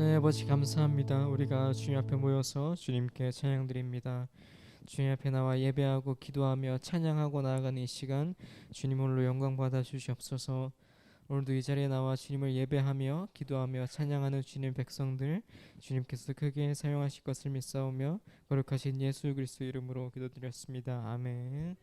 하나님 아버지 감사합니다. 우리가 주님 앞에 모여서 주님께 찬양 드립니다. 주님 앞에 나와 예배하고 기도하며 찬양하고 나아가는 이 시간 주님 홀로 영광 받아 주시옵소서. 오늘도 이 자리에 나와 주님을 예배하며 기도하며 찬양하는 주님 백성들 주님께서 크게 사용하실 것을 믿사오며 거룩하신 예수 그리스도 이름으로 기도드렸습니다. 아멘.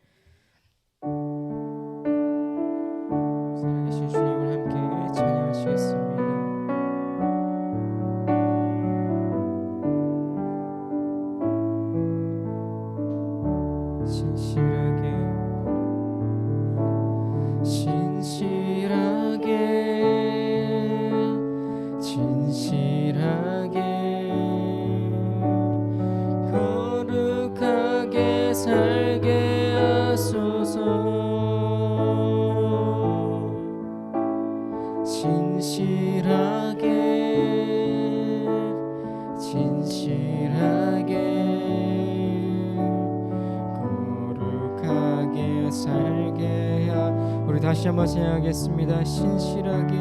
다시 한번 생각하겠습니다. 신실하게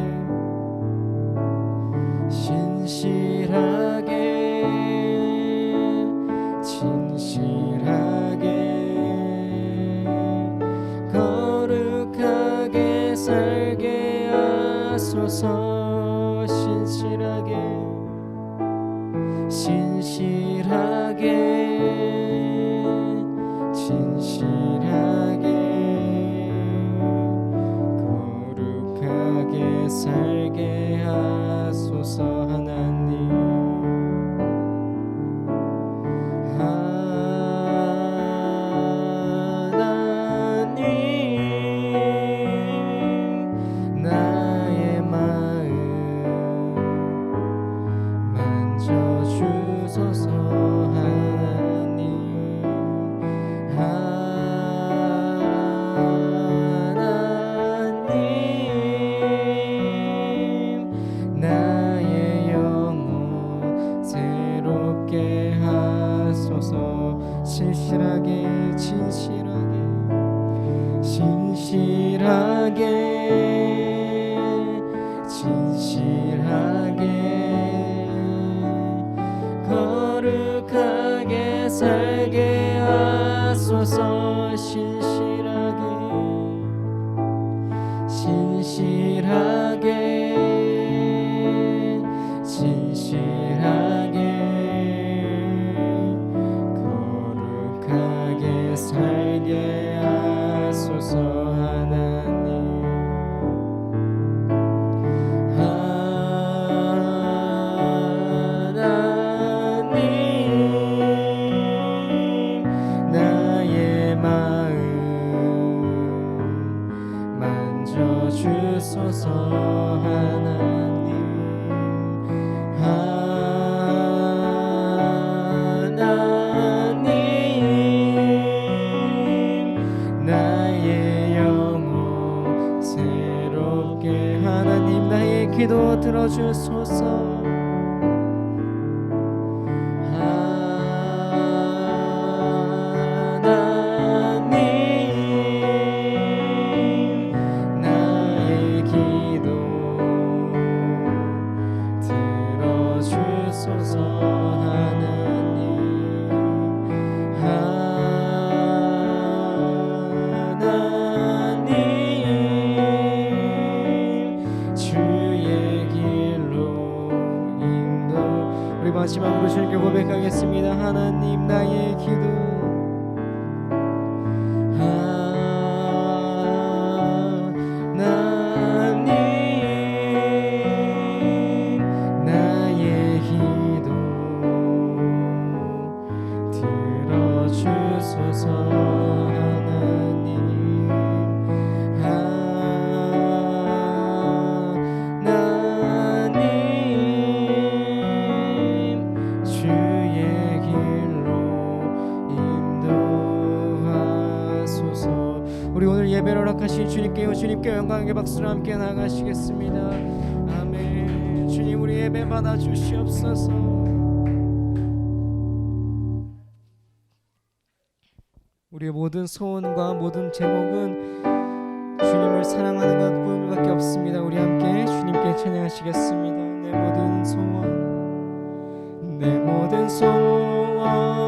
신실하게 진실하게 거룩하게 살게 하소서. 신실하게 신실하게 주소서 살게 하소서 신실하 하나님 나의 기도 우리 오늘 예배를 허락하신 주님께 주님께 영광의 박수를 함께 나가시겠습니다 아멘 주님 우리 예배 받아 주시옵소서 우리의 모든 소원과 모든 제목은 주님을 사랑하는 것뿐밖에 없습니다. 우리 함께 주님께 찬양하시겠습니다. 내 모든 소원, 내 모든 소원.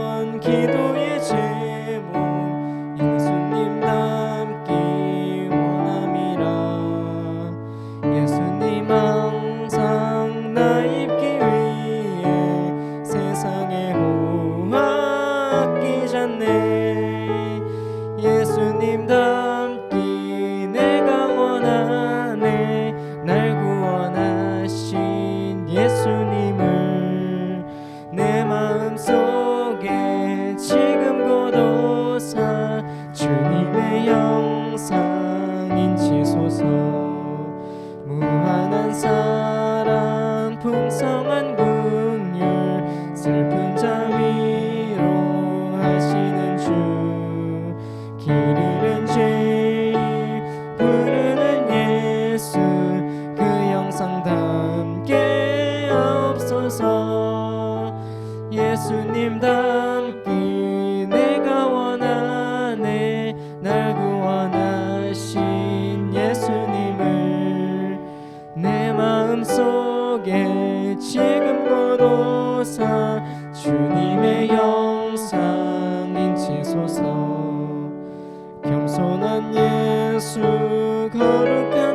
항상인 지소서. 지금 곧 오사 주님의 영상인 채소서 겸손한 예수 거룩한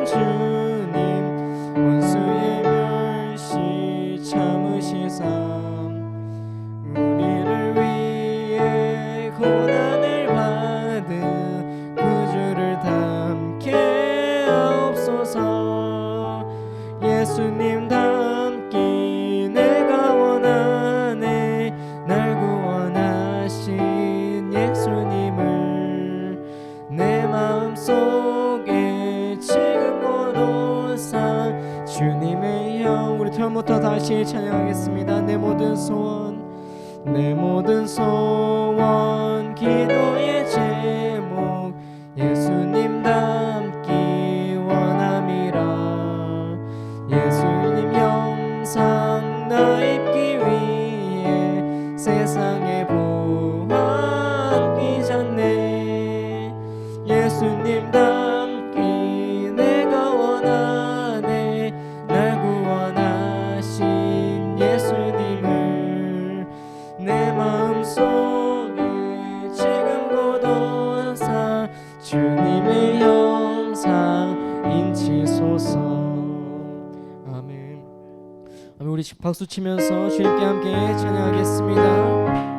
우리 박수 치면서 주님께 함께 찬양하겠습니다.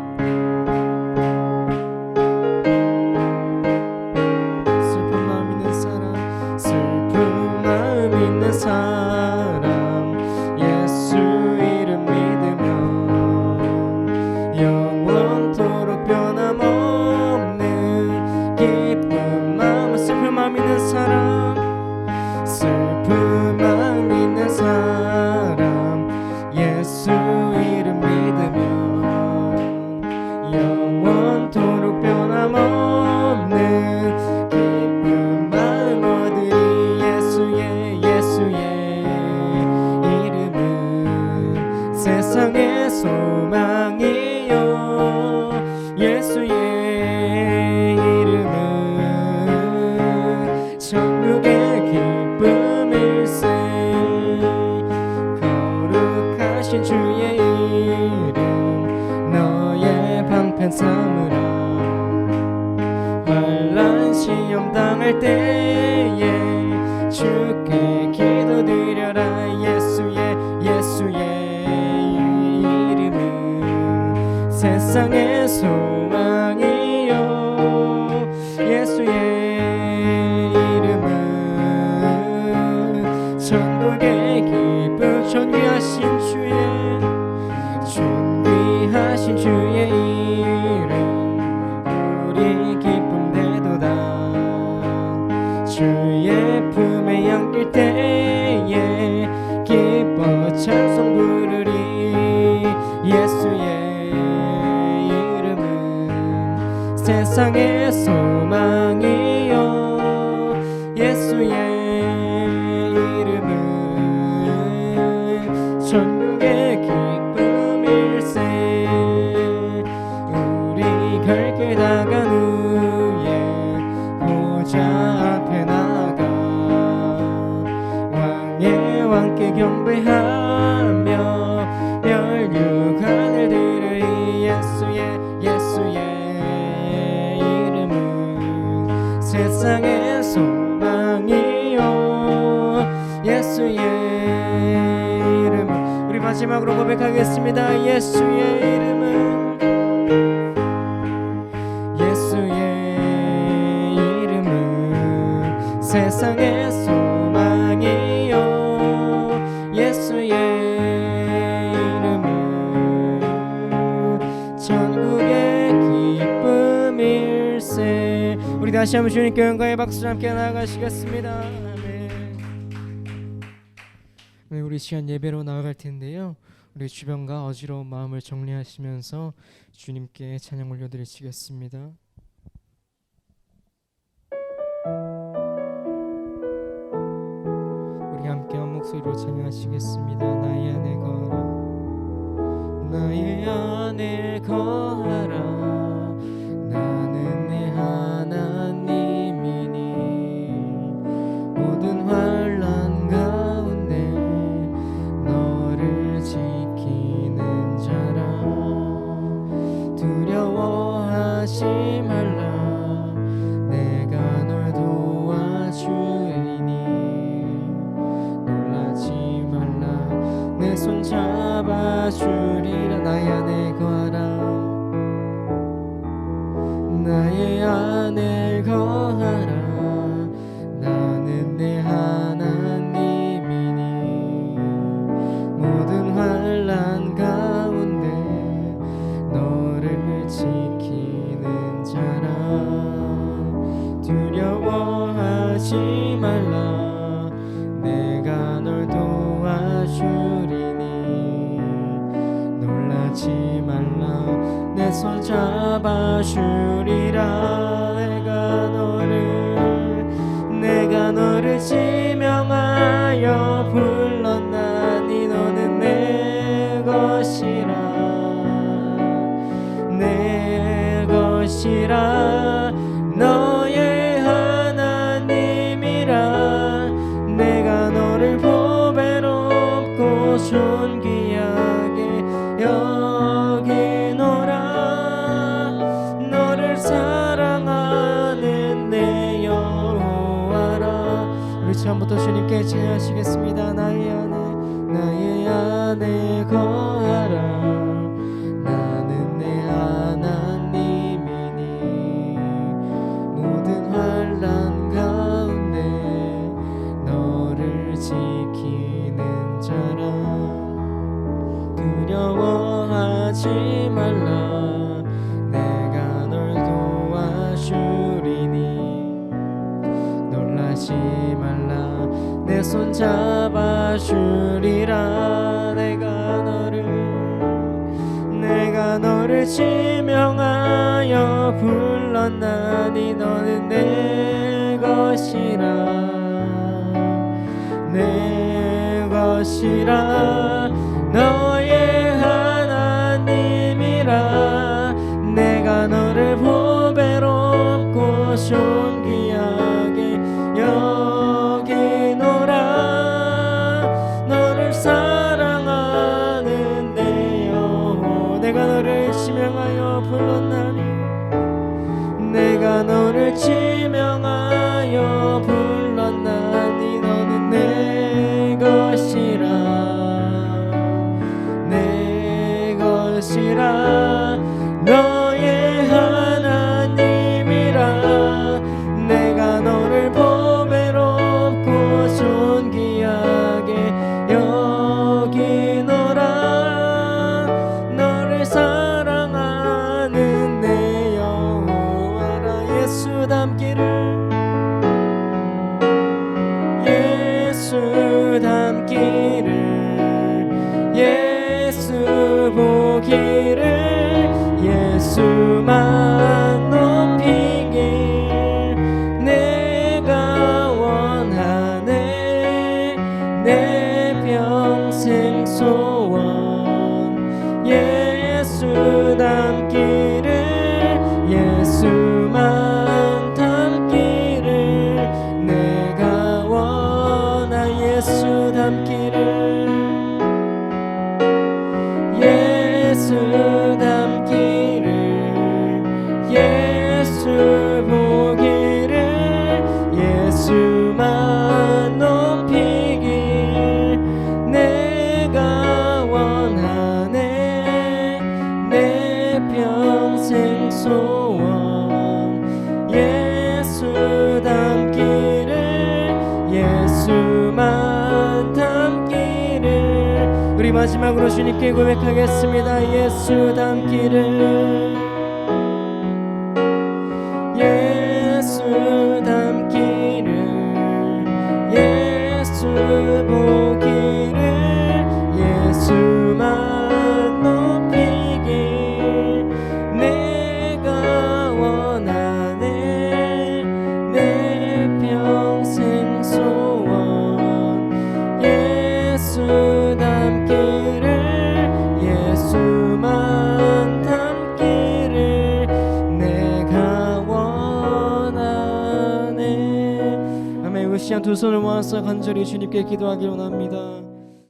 Yeah. 세상의 소망이요. 예수의 이름 우리 마지막으로 고백하겠습니다. 예수의 이름은 예수의 이름은 세상의 다시 한번 주님께 영광의 박수를 함께 나아가시겠습니다. 아멘. 네, 우리 시간 예배로 나아갈 텐데요. 우리 주변과 어지러운 마음을 정리하시면서 주님께 찬양 올려드리시겠습니다. 우리 함께 한 목소리로 찬양하시겠습니다. 나의 안에 거하라 나의 안에 거하라 지 처음부터 주님께 제하시겠습니다. 나의 안에 나의 안에 거하라 내 손 잡아주리라. 내가 너를 내가 너를 지명하여 불렀나니 너는 내 것이라. 내 것이라. 너의 내 평생 소원. 예수 닮 주님께 고백하겠습니다. 예수 담기를 간절히 주님께 기도하기 원합니다.